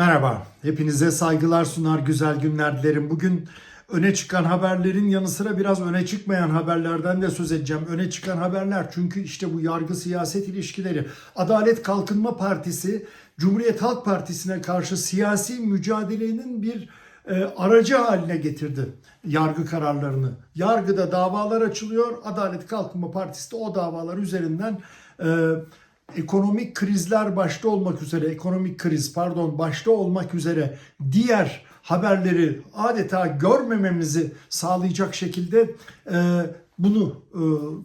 Merhaba, hepinize saygılar sunar, güzel günler dilerim. Bugün öne çıkan haberlerin yanı sıra biraz öne çıkmayan haberlerden de söz edeceğim. Öne çıkan haberler çünkü işte bu yargı siyaset ilişkileri. Adalet Kalkınma Partisi, Cumhuriyet Halk Partisi'ne karşı siyasi mücadelenin bir e, aracı haline getirdi yargı kararlarını. Yargıda davalar açılıyor, Adalet Kalkınma Partisi de o davalar üzerinden e, ekonomik krizler başta olmak üzere, ekonomik kriz pardon başta olmak üzere diğer haberleri adeta görmememizi sağlayacak şekilde e, bunu e,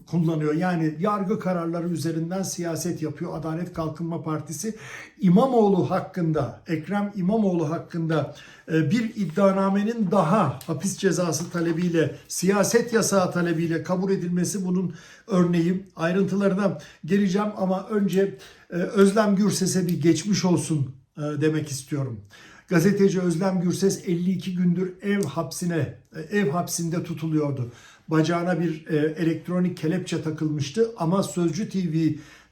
kullanıyor. Yani yargı kararları üzerinden siyaset yapıyor Adalet Kalkınma Partisi. İmamoğlu hakkında, Ekrem İmamoğlu hakkında e, bir iddianamenin daha hapis cezası talebiyle, siyaset yasağı talebiyle kabul edilmesi bunun örneği. Ayrıntılarına geleceğim ama önce e, Özlem Gürses'e bir geçmiş olsun e, demek istiyorum. Gazeteci Özlem Gürses 52 gündür ev hapsine, e, ev hapsinde tutuluyordu. Bacağına bir e, elektronik kelepçe takılmıştı ama Sözcü TV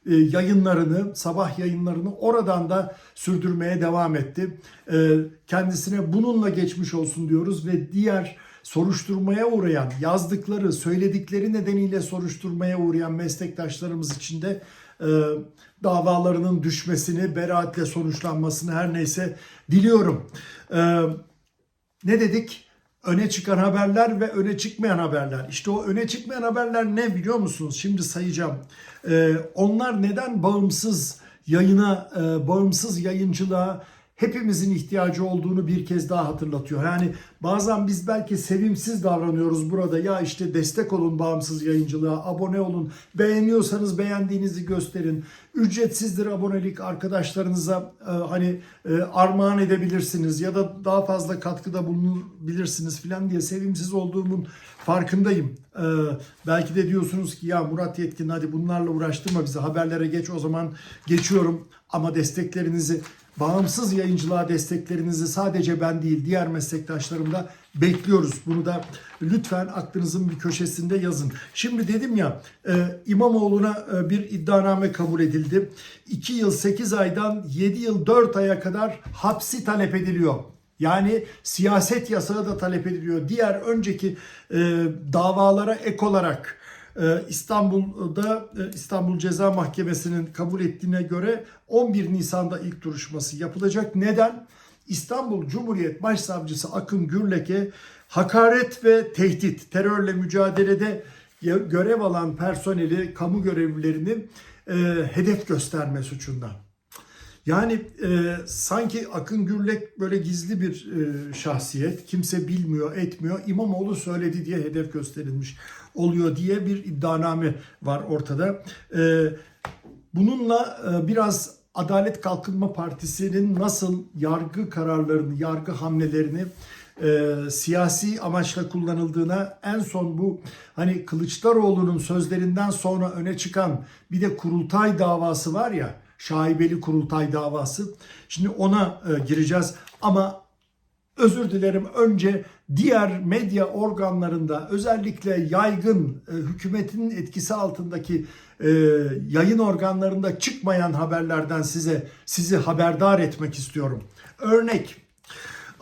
e, yayınlarını, sabah yayınlarını oradan da sürdürmeye devam etti. E, kendisine bununla geçmiş olsun diyoruz ve diğer soruşturmaya uğrayan, yazdıkları, söyledikleri nedeniyle soruşturmaya uğrayan meslektaşlarımız için de e, davalarının düşmesini, beraatle sonuçlanmasını her neyse diliyorum. Ne dedik? Öne çıkan haberler ve öne çıkmayan haberler. İşte o öne çıkmayan haberler ne biliyor musunuz? Şimdi sayacağım. E, onlar neden bağımsız yayına, e, bağımsız yayıncılığa hepimizin ihtiyacı olduğunu bir kez daha hatırlatıyor. Yani bazen biz belki sevimsiz davranıyoruz burada. Ya işte destek olun bağımsız yayıncılığa, abone olun. Beğeniyorsanız beğendiğinizi gösterin. Ücretsizdir abonelik arkadaşlarınıza e, hani e, armağan edebilirsiniz ya da daha fazla katkıda bulunabilirsiniz falan diye sevimsiz olduğumun farkındayım. E, belki de diyorsunuz ki ya Murat Yetkin hadi bunlarla uğraştırma bizi haberlere geç o zaman geçiyorum ama desteklerinizi bağımsız yayıncılığa desteklerinizi sadece ben değil diğer meslektaşlarım da bekliyoruz. Bunu da lütfen aklınızın bir köşesinde yazın. Şimdi dedim ya e, İmamoğlu'na e, bir iddianame kabul edildi. 2 yıl 8 aydan 7 yıl 4 aya kadar hapsi talep ediliyor. Yani siyaset yasağı da talep ediliyor. Diğer önceki e, davalara ek olarak İstanbul'da e, İstanbul Ceza Mahkemesi'nin kabul ettiğine göre 11 Nisan'da ilk duruşması yapılacak. Neden? İstanbul Cumhuriyet Başsavcısı Akın Gürlek'e hakaret ve tehdit, terörle mücadelede görev alan personeli, kamu görevlilerini e, hedef gösterme suçundan. Yani e, sanki Akın Gürlek böyle gizli bir e, şahsiyet. Kimse bilmiyor, etmiyor. İmamoğlu söyledi diye hedef gösterilmiş oluyor diye bir iddianame var ortada. E, bununla e, biraz Adalet Kalkınma Partisi'nin nasıl yargı kararlarını, yargı hamlelerini e, siyasi amaçla kullanıldığına en son bu hani Kılıçdaroğlu'nun sözlerinden sonra öne çıkan bir de kurultay davası var ya şaibeli kurultay davası. Şimdi ona e, gireceğiz ama özür dilerim önce diğer medya organlarında özellikle yaygın e, hükümetin etkisi altındaki e, yayın organlarında çıkmayan haberlerden size sizi haberdar etmek istiyorum. Örnek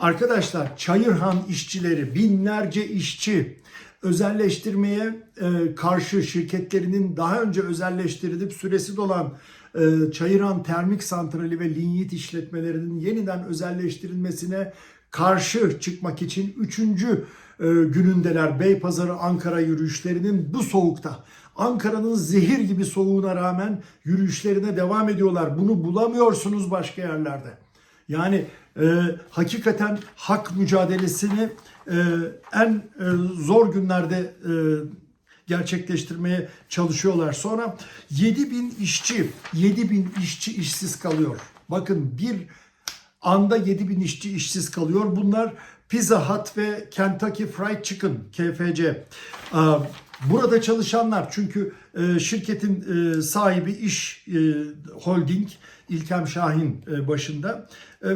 Arkadaşlar Çayırhan işçileri binlerce işçi özelleştirmeye e, karşı şirketlerinin daha önce özelleştirilip süresi dolan e, Çayırhan Termik Santrali ve linyit işletmelerinin yeniden özelleştirilmesine karşı çıkmak için 3. E, günündeler Beypazarı Ankara yürüyüşlerinin bu soğukta. Ankara'nın zehir gibi soğuğuna rağmen yürüyüşlerine devam ediyorlar. Bunu bulamıyorsunuz başka yerlerde. Yani e, hakikaten hak mücadelesini e, en e, zor günlerde e, gerçekleştirmeye çalışıyorlar. Sonra 7 bin işçi, 7 bin işçi işsiz kalıyor. Bakın bir anda 7 bin işçi işsiz kalıyor. Bunlar Pizza Hut ve Kentucky Fried Chicken, KFC. Burada çalışanlar çünkü e, şirketin e, sahibi iş e, holding İlkem Şahin başında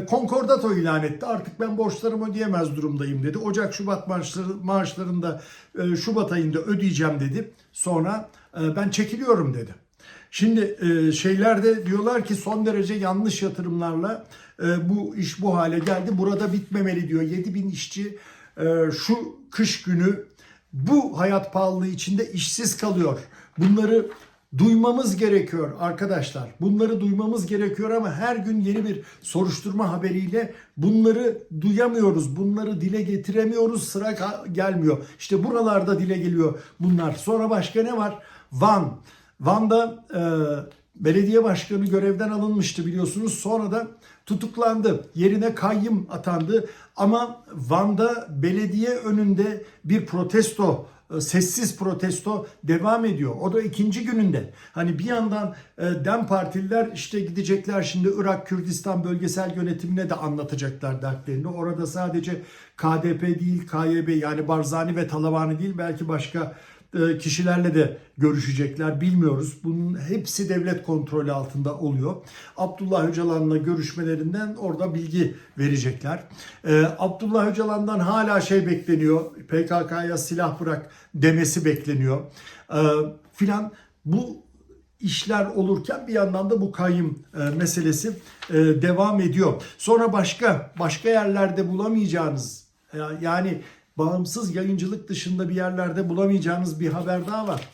konkordato ilan etti. Artık ben borçlarımı ödeyemez durumdayım dedi. Ocak Şubat maaşları, maaşlarını da Şubat ayında ödeyeceğim dedi. Sonra ben çekiliyorum dedi. Şimdi e, şeylerde diyorlar ki son derece yanlış yatırımlarla e, bu iş bu hale geldi. Burada bitmemeli diyor. 7000 işçi e, şu kış günü bu hayat pahalılığı içinde işsiz kalıyor. Bunları duymamız gerekiyor arkadaşlar. Bunları duymamız gerekiyor ama her gün yeni bir soruşturma haberiyle bunları duyamıyoruz. Bunları dile getiremiyoruz. Sıra gelmiyor. İşte buralarda dile geliyor bunlar. Sonra başka ne var? Van. Van'da e, belediye başkanı görevden alınmıştı biliyorsunuz. Sonra da tutuklandı. Yerine kayyım atandı. Ama Van'da belediye önünde bir protesto e, sessiz protesto devam ediyor. O da ikinci gününde. Hani bir yandan e, Dem Partililer işte gidecekler şimdi Irak Kürdistan bölgesel yönetimine de anlatacaklar dertlerini. Orada sadece KDP değil KYB yani Barzani ve Talabani değil belki başka kişilerle de görüşecekler bilmiyoruz. Bunun hepsi devlet kontrolü altında oluyor. Abdullah Öcalan'la görüşmelerinden orada bilgi verecekler. E, Abdullah Öcalan'dan hala şey bekleniyor. PKK'ya silah bırak demesi bekleniyor. E, filan bu işler olurken bir yandan da bu kayyım e, meselesi e, devam ediyor. Sonra başka başka yerlerde bulamayacağınız e, yani bağımsız yayıncılık dışında bir yerlerde bulamayacağınız bir haber daha var.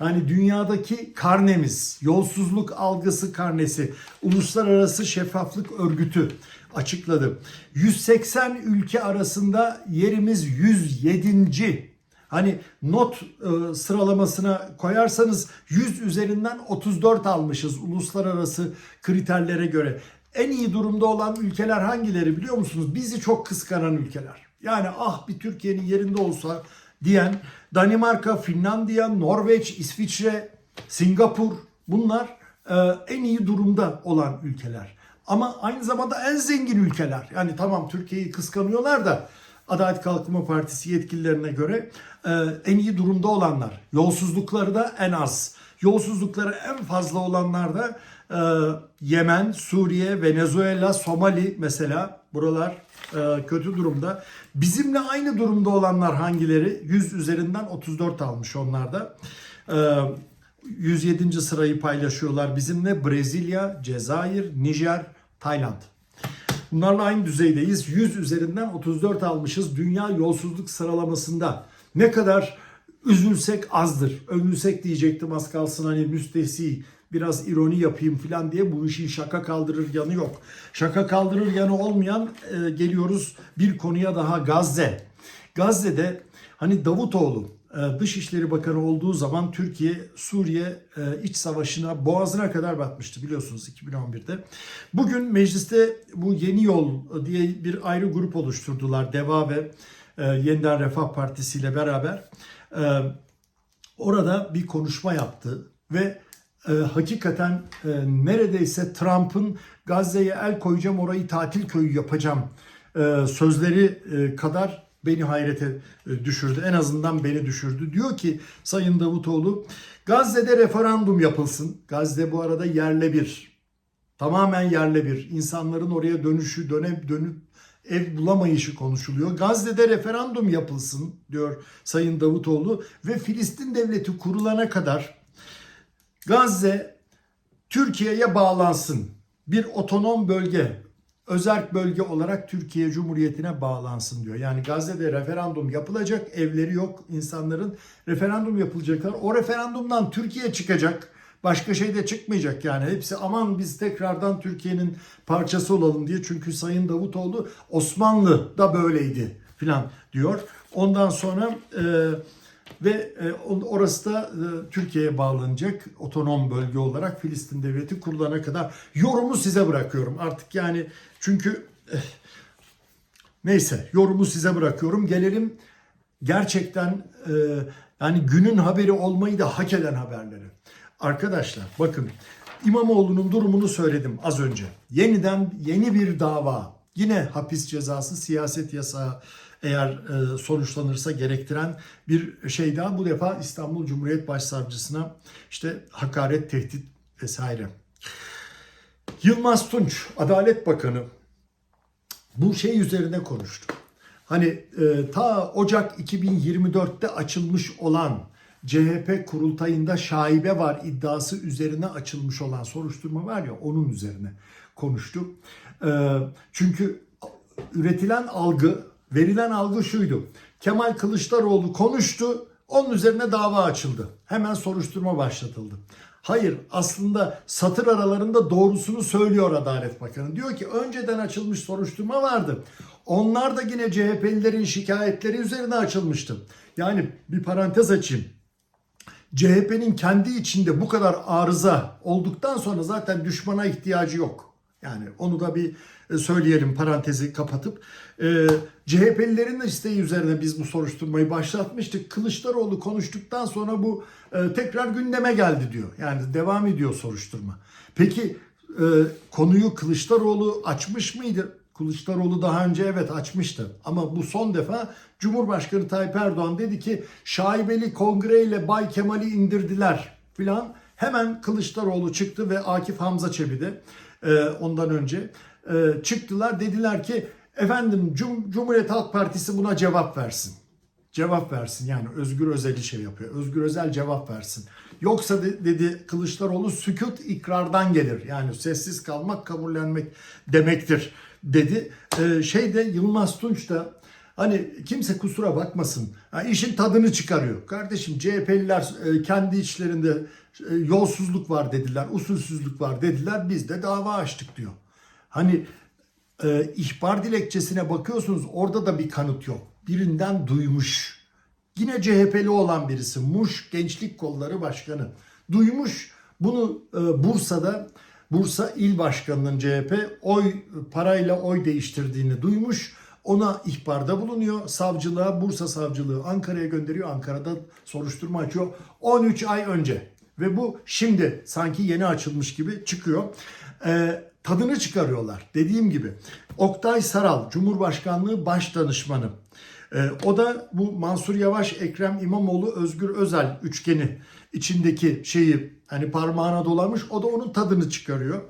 Yani dünyadaki karnemiz, yolsuzluk algısı karnesi, Uluslararası Şeffaflık Örgütü açıkladı. 180 ülke arasında yerimiz 107. Hani not e, sıralamasına koyarsanız 100 üzerinden 34 almışız uluslararası kriterlere göre. En iyi durumda olan ülkeler hangileri biliyor musunuz? Bizi çok kıskanan ülkeler. Yani ah bir Türkiye'nin yerinde olsa diyen Danimarka, Finlandiya, Norveç, İsviçre, Singapur bunlar e, en iyi durumda olan ülkeler. Ama aynı zamanda en zengin ülkeler. Yani tamam Türkiye'yi kıskanıyorlar da Adalet Kalkınma Partisi yetkililerine göre e, en iyi durumda olanlar. Yolsuzlukları da en az. Yolsuzlukları en fazla olanlar da e, Yemen, Suriye, Venezuela, Somali mesela buralar e, kötü durumda. Bizimle aynı durumda olanlar hangileri? 100 üzerinden 34 almış onlar da. E, 107. sırayı paylaşıyorlar bizimle Brezilya, Cezayir, Nijer, Tayland. Bunlarla aynı düzeydeyiz. 100 üzerinden 34 almışız dünya yolsuzluk sıralamasında. Ne kadar üzülsek azdır. Övülsek diyecektim az kalsın hani müstehsi biraz ironi yapayım falan diye bu işin şaka kaldırır yanı yok. Şaka kaldırır yanı olmayan e, geliyoruz bir konuya daha Gazze. Gazze'de hani Davutoğlu e, Dışişleri Bakanı olduğu zaman Türkiye Suriye e, iç savaşına boğazına kadar batmıştı biliyorsunuz 2011'de. Bugün mecliste bu yeni yol diye bir ayrı grup oluşturdular. Deva ve e, Yeniden Refah Partisi ile beraber. Orada bir konuşma yaptı ve e, hakikaten e, neredeyse Trump'ın Gazze'ye el koyacağım orayı tatil köyü yapacağım e, sözleri e, kadar beni hayrete e, düşürdü. En azından beni düşürdü. Diyor ki Sayın Davutoğlu Gazze'de referandum yapılsın. Gazze bu arada yerle bir. Tamamen yerle bir. İnsanların oraya dönüşü, dönüp dönüp ev bulamayışı konuşuluyor. Gazze'de referandum yapılsın diyor Sayın Davutoğlu ve Filistin devleti kurulana kadar Gazze Türkiye'ye bağlansın. Bir otonom bölge, özerk bölge olarak Türkiye Cumhuriyeti'ne bağlansın diyor. Yani Gazze'de referandum yapılacak, evleri yok insanların. Referandum yapılacaklar. O referandumdan Türkiye çıkacak. Başka şey de çıkmayacak yani. Hepsi aman biz tekrardan Türkiye'nin parçası olalım diye. Çünkü Sayın Davutoğlu Osmanlı da böyleydi filan diyor. Ondan sonra e, ve e, orası da e, Türkiye'ye bağlanacak otonom bölge olarak Filistin devleti kurulana kadar yorumu size bırakıyorum. Artık yani çünkü eh, neyse yorumu size bırakıyorum. Gelelim gerçekten e, yani günün haberi olmayı da hak eden haberleri. Arkadaşlar bakın İmamoğlu'nun durumunu söyledim az önce. Yeniden yeni bir dava. Yine hapis cezası, siyaset yasağı eğer e, sonuçlanırsa gerektiren bir şey daha. Bu defa İstanbul Cumhuriyet Başsavcısına işte hakaret, tehdit vesaire. Yılmaz Tunç, Adalet Bakanı bu şey üzerine konuştu. Hani e, ta Ocak 2024'te açılmış olan CHP kurultayında şaibe var iddiası üzerine açılmış olan soruşturma var ya onun üzerine konuştu. Ee, çünkü üretilen algı, verilen algı şuydu. Kemal Kılıçdaroğlu konuştu, onun üzerine dava açıldı. Hemen soruşturma başlatıldı. Hayır, aslında satır aralarında doğrusunu söylüyor Adalet Bakanı. Diyor ki önceden açılmış soruşturma vardı. Onlar da yine CHP'lilerin şikayetleri üzerine açılmıştı. Yani bir parantez açayım. CHP'nin kendi içinde bu kadar arıza olduktan sonra zaten düşmana ihtiyacı yok. Yani onu da bir e, söyleyelim parantezi kapatıp. E, CHP'lilerin isteği üzerine biz bu soruşturmayı başlatmıştık. Kılıçdaroğlu konuştuktan sonra bu e, tekrar gündeme geldi diyor. Yani devam ediyor soruşturma. Peki e, konuyu Kılıçdaroğlu açmış mıydı? Kılıçdaroğlu daha önce evet açmıştı. Ama bu son defa Cumhurbaşkanı Tayyip Erdoğan dedi ki şaibeli kongreyle Bay Kemal'i indirdiler filan. Hemen Kılıçdaroğlu çıktı ve Akif Hamza Çebi de e, ondan önce e, çıktılar. Dediler ki efendim Cum- Cumhuriyet Halk Partisi buna cevap versin. Cevap versin yani Özgür Özel'i şey yapıyor. Özgür Özel cevap versin. Yoksa de- dedi Kılıçdaroğlu sükut ikrardan gelir. Yani sessiz kalmak kabullenmek demektir dedi. Ee, şeyde Yılmaz Tunç da hani kimse kusura bakmasın. Ha, işin tadını çıkarıyor. Kardeşim CHP'liler e, kendi içlerinde e, yolsuzluk var dediler, usulsüzlük var dediler. Biz de dava açtık diyor. Hani e, ihbar dilekçesine bakıyorsunuz orada da bir kanıt yok. Birinden duymuş. Yine CHP'li olan birisi. Muş Gençlik Kolları Başkanı. Duymuş bunu e, Bursa'da Bursa İl Başkanı'nın CHP oy parayla oy değiştirdiğini duymuş. Ona ihbarda bulunuyor. Savcılığa, Bursa Savcılığı Ankara'ya gönderiyor. Ankara'da soruşturma açıyor. 13 ay önce. Ve bu şimdi sanki yeni açılmış gibi çıkıyor. Ee, tadını çıkarıyorlar. Dediğim gibi Oktay Saral Cumhurbaşkanlığı Baş Danışmanı. Ee, o da bu Mansur Yavaş, Ekrem İmamoğlu, Özgür Özel üçgeni içindeki şeyi hani parmağına dolamış. O da onun tadını çıkarıyor.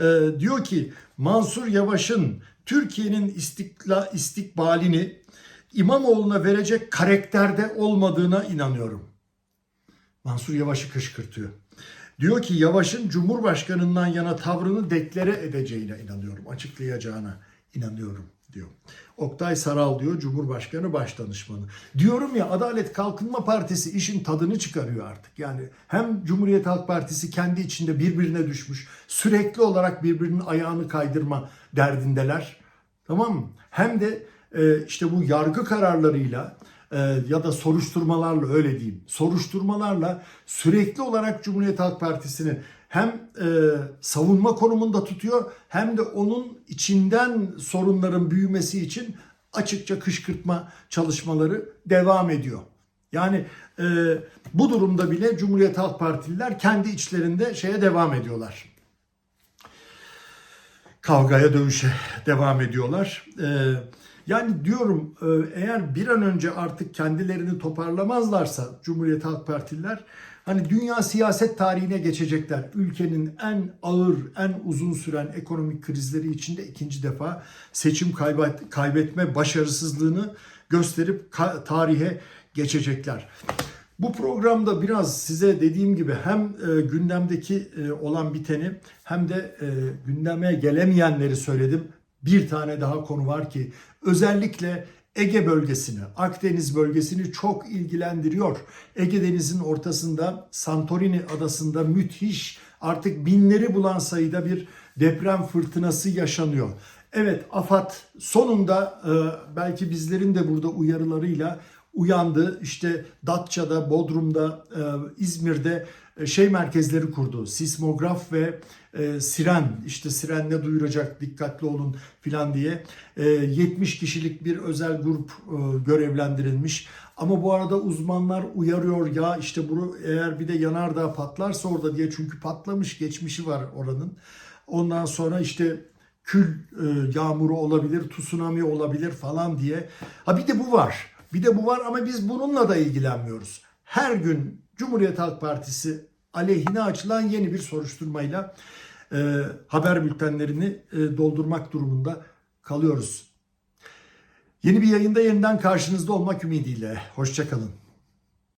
Ee, diyor ki Mansur Yavaş'ın Türkiye'nin istikla, istikbalini İmamoğlu'na verecek karakterde olmadığına inanıyorum. Mansur Yavaş'ı kışkırtıyor. Diyor ki Yavaş'ın Cumhurbaşkanı'ndan yana tavrını deklare edeceğine inanıyorum, açıklayacağına inanıyorum diyor. Oktay Saral diyor Cumhurbaşkanı Başdanışmanı. Diyorum ya Adalet Kalkınma Partisi işin tadını çıkarıyor artık. Yani hem Cumhuriyet Halk Partisi kendi içinde birbirine düşmüş. Sürekli olarak birbirinin ayağını kaydırma derdindeler. Tamam mı? Hem de e, işte bu yargı kararlarıyla e, ya da soruşturmalarla öyle diyeyim. Soruşturmalarla sürekli olarak Cumhuriyet Halk Partisi'ni hem e, savunma konumunda tutuyor hem de onun içinden sorunların büyümesi için açıkça kışkırtma çalışmaları devam ediyor. Yani e, bu durumda bile Cumhuriyet Halk Partililer kendi içlerinde şeye devam ediyorlar kavgaya dövüşe devam ediyorlar. Ee, yani diyorum e, eğer bir an önce artık kendilerini toparlamazlarsa Cumhuriyet Halk Partililer hani dünya siyaset tarihine geçecekler. Ülkenin en ağır, en uzun süren ekonomik krizleri içinde ikinci defa seçim kaybet, kaybetme başarısızlığını gösterip tarihe geçecekler. Bu programda biraz size dediğim gibi hem e, gündemdeki e, olan biteni hem de e, gündeme gelemeyenleri söyledim. Bir tane daha konu var ki özellikle Ege bölgesini, Akdeniz bölgesini çok ilgilendiriyor. Ege Denizi'nin ortasında Santorini adasında müthiş artık binleri bulan sayıda bir deprem fırtınası yaşanıyor. Evet AFAD sonunda e, belki bizlerin de burada uyarılarıyla uyandı. İşte Datça'da, Bodrum'da, e, İzmir'de e, şey merkezleri kurdu. Sismograf ve e, siren, işte sirenle duyuracak dikkatli olun filan diye. E, 70 kişilik bir özel grup e, görevlendirilmiş. Ama bu arada uzmanlar uyarıyor ya işte bu eğer bir de yanardağ patlarsa orada diye çünkü patlamış geçmişi var oranın. Ondan sonra işte kül e, yağmuru olabilir, tsunami olabilir falan diye. Ha bir de bu var. Bir de bu var ama biz bununla da ilgilenmiyoruz. Her gün Cumhuriyet Halk Partisi aleyhine açılan yeni bir soruşturmayla e, haber bültenlerini e, doldurmak durumunda kalıyoruz. Yeni bir yayında yeniden karşınızda olmak ümidiyle. Hoşçakalın.